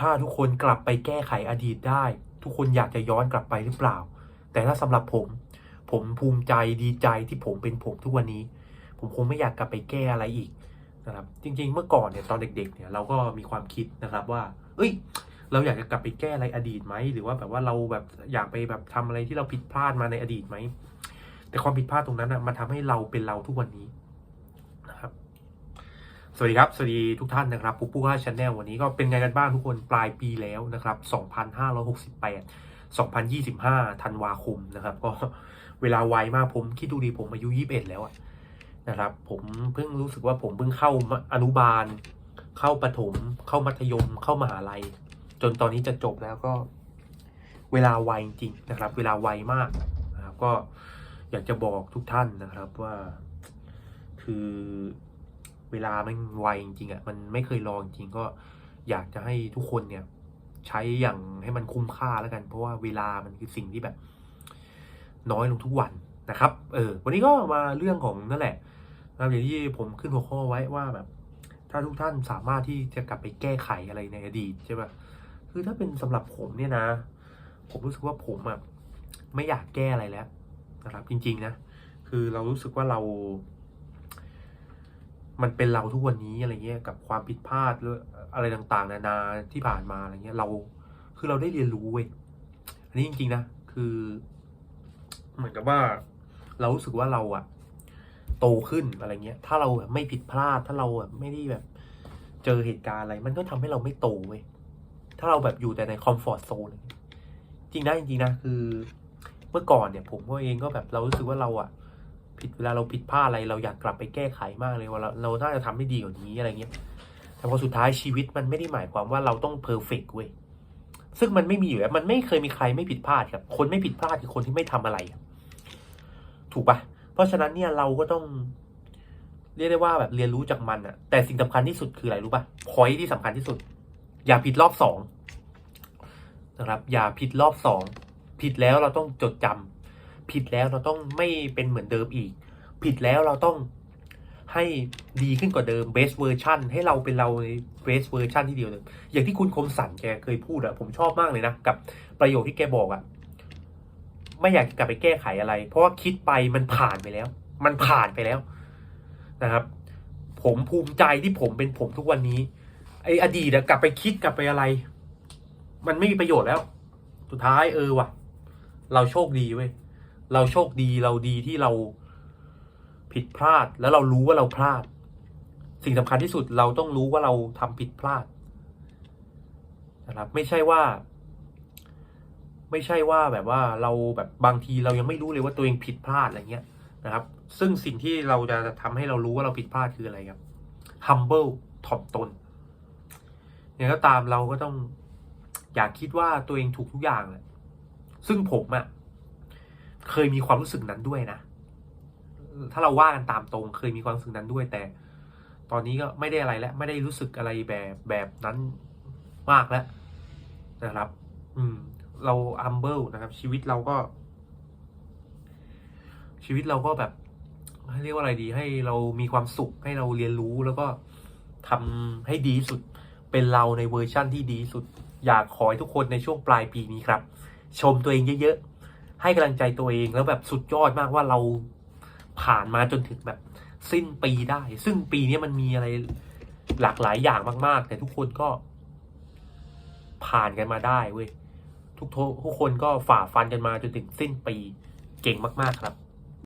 ถ้าทุกคนกลับไปแก้ไขอดีตได้ ทุกคนอยากจะย้อนกลับไปหรือเปล่า แต่ถ้าสำหรับผม ผมภูมิใจดีใจที่ผมเป็นผมทุกวันนี้ ผมคงไม่อยากกลับไปแก้อะไรอีกนะครับ จริง ๆ เมื่อก่อนเนี่ยตอนเด็ก ๆ เนี่ยเราก็มีความคิดนะครับว่า เอ้ย เราอยากจะกลับไปแก้อะไรอดีตไหมหรือว่าแบบว่าเราแบบอยากไปแบบทำอะไรที่เราผิดพลาดมาในอดีตไหมแต่ความผิดพลาดตรงนั้นนะมันทำให้เราเป็นเราทุกวันนี้ สวัสดีครับ สวัสดีทุกท่านนะครับปุ๊กปุ๊กห้าชาแนลวันนี้ก็เป็นไงกันบ้างทุกคนปลายปีแล้วนะครับ 2568 2025ธันวาคมนะครับ ก็เวลาไวมากผมคิดดูดีผมอายุ 21 แล้วนะครับ ผมเพิ่งรู้สึกว่าผมเพิ่งเข้าอนุบาล เข้าประถม เข้ามัธยม เข้ามหาลัย จนตอนนี้จะจบแล้วก็ เวลาไวจริงนะครับ เวลาไวมากนะครับ ก็อยากจะบอกทุกท่านนะครับว่า คือ เวลามันไวจริงๆอะมันไม่เคยรอจริงก็อยากจะให้ทุกคนเนี่ย ใช้อย่างให้มันคุ้มค่าแล้วกัน เพราะว่าเวลามันคือสิ่งที่แบบ น้อยลงทุกวันนะครับ เออ วันนี้ก็มาเรื่องของนั่นแหละนะครับอย่างที่ผมขึ้นหัวข้อไว้ว่าแบบ ถ้าทุกท่านสามารถที่จะกลับไปแก้ไขอะไรในอดีตใช่ปะคือถ้าเป็นสำหรับผมเนี่ยนะ ผมรู้สึกว่าผมอะไม่อยากแก้อะไรแล้วนะครับ จริง ๆ นะ คือเรารู้สึกว่าเรา มันเป็นเราทุกวันนี้อะไรเงี้ยกับความผิดพลาดอะไรต่างๆ นานาที่ผ่านมาอะไรเงี้ยเราคือเราได้เรียนรู้เว้ยอันนี้จริงๆนะคือ เหมือนกับว่า เรารู้สึกว่าเราอะโตขึ้นอะไรเงี้ย ถ้าเราแบบไม่ผิดพลาด ถ้าเราแบบไม่ได้แบบ เจอเหตุการณ์อะไร มันก็ทำให้เราไม่โตเว้ยถ้าเราแบบอยู่แต่ในคอมฟอร์ทโซนจริงนะจริงๆนะคือ เมื่อก่อนเนี่ย ผมก็เองก็แบบเรารู้สึกว่าเราอะ ผิดเวลาเราผิดพลาดอะไร เราอยากกลับไปแก้ไขมากเลยว่าเราเราน่าจะทำได้ดีกว่านี้อะไรเงี้ย แต่พอสุดท้ายชีวิตมันไม่ได้หมายความว่าเราต้องเพอร์เฟกต์เว้ยซึ่งมันไม่มีอยู่แล้วมันไม่เคยมีใครไม่ผิดพลาดครับ คนไม่ผิดพลาดคือคนที่ไม่ทำอะไร ถูกปะเพราะฉะนั้นเนี่ยเราก็ต้อง เรียกได้ว่าแบบเรียนรู้จากมันอะแต่สิ่งสำคัญที่สุดคืออะไรรู้ปะพอยที่สำคัญที่สุด อย่าผิดรอบสองนะครับ อย่าผิดรอบสองผิดแล้วเราต้องจดจำ ผิดแล้วเราต้องไม่เป็นเหมือนเดิมอีก ผิดแล้วเราต้องให้ดีขึ้นกว่าเดิม best version ให้เราเป็นเราใน best version ที่เดียวเลยอย่างที่คุณคมสันแกเคยพูดอะผมชอบมากเลยนะกับประโยคที่แกบอกอะไม่อยากกลับไปแก้ไขอะไร เพราะว่าคิดไปมันผ่านไปแล้ว มันผ่านไปแล้วนะครับ ผมภูมิใจที่ผมเป็นผมทุกวันนี้ไอ้อดีตอะกลับไปคิดกลับไปอะไร มันไม่มีประโยชน์แล้ว สุดท้ายเออว่ะ เราโชคดีเว้ย เราโชคดีเราดีที่เราผิดพลาด แล้วเรารู้ว่าเราพลาด สิ่งสำคัญที่สุดเราต้องรู้ว่าเราทำผิดพลาดนะครับ ไม่ใช่ว่า ไม่ใช่ว่าแบบว่าเราแบบบางทีเรายังไม่รู้เลยว่าตัวเองผิดพลาดอะไรเงี้ยนะครับ ซึ่งสิ่งที่เราจะทำให้เรารู้ว่าเราผิดพลาดคืออะไรครับ humble ถ่อมตนอย่างไรก็ตามเราก็ต้องอยากคิดว่าตัวเองถูกทุกอย่างเลยซึ่งผมอะ เคยมีความรู้สึกนั้นด้วยนะ ถ้าเราว่ากันตามตรง เคยมีความรู้สึกนั้นด้วยแต่ ตอนนี้ก็ไม่ได้อะไรแล้ว ไม่ได้รู้สึกอะไรแบบแบบนั้นมากแล้วนะครับ อืม เรา humble นะครับ ชีวิตเราก็ ชีวิตเราก็แบบให้เรียกว่าอะไรดี ให้เรามีความสุขให้เราเรียนรู้แล้วก็ทำให้ดีสุดเป็นเราในเวอร์ชั่นที่ดีสุด อยากขอให้ทุกคนในช่วงปลายปีนี้ครับ ชมตัวเองเยอะๆ ให้กำลังใจตัวเองแล้วแบบสุดยอดมากว่าเราผ่านมาจนถึงแบบสิ้นปีได้ ซึ่งปีนี้มันมีอะไรหลากหลายอย่างมาก ๆ แต่ทุกคนก็ ผ่านกันมาได้เว้ยทุกทุกคนก็ฝ่าฟันกันมาจนถึงสิ้นปีเก่งมาก ๆ ครับ